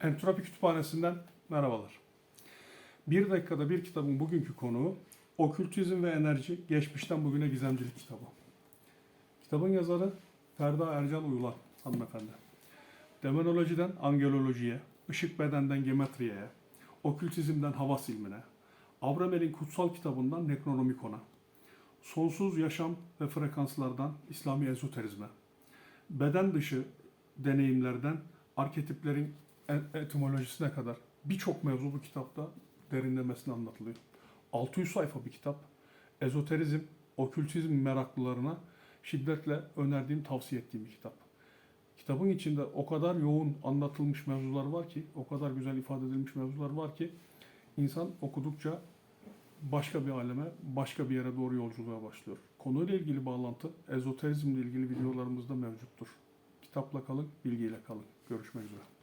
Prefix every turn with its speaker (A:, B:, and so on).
A: Entropi Kütüphanesi'nden merhabalar. Bir dakikada bir kitabın bugünkü konuğu Okültizm ve Enerji Geçmişten Bugüne Gizemcilik kitabı. Kitabın yazarı Ferda Ercan Uyulan hanımefendi. Demonolojiden angelolojiye, ışık bedenden geometriye, okültizmden havas ilmine, Abramel'in kutsal kitabından nekronomikona, sonsuz yaşam ve frekanslardan İslami ezoterizme, beden dışı deneyimlerden arketiplerin etimolojisine kadar birçok mevzu bu kitapta derinlemesine anlatılıyor. 600 sayfa bir kitap. Ezoterizm, okültizm meraklılarına şiddetle önerdiğim, tavsiye ettiğim bir kitap. Kitabın içinde o kadar yoğun anlatılmış mevzular var ki, o kadar güzel ifade edilmiş mevzular var ki insan okudukça başka bir aleme, başka bir yere doğru yolculuğa başlıyor. Konuyla ilgili bağlantı, ezoterizmle ilgili videolarımızda mevcuttur. Kitapla kalın, bilgiyle kalın. Görüşmek üzere.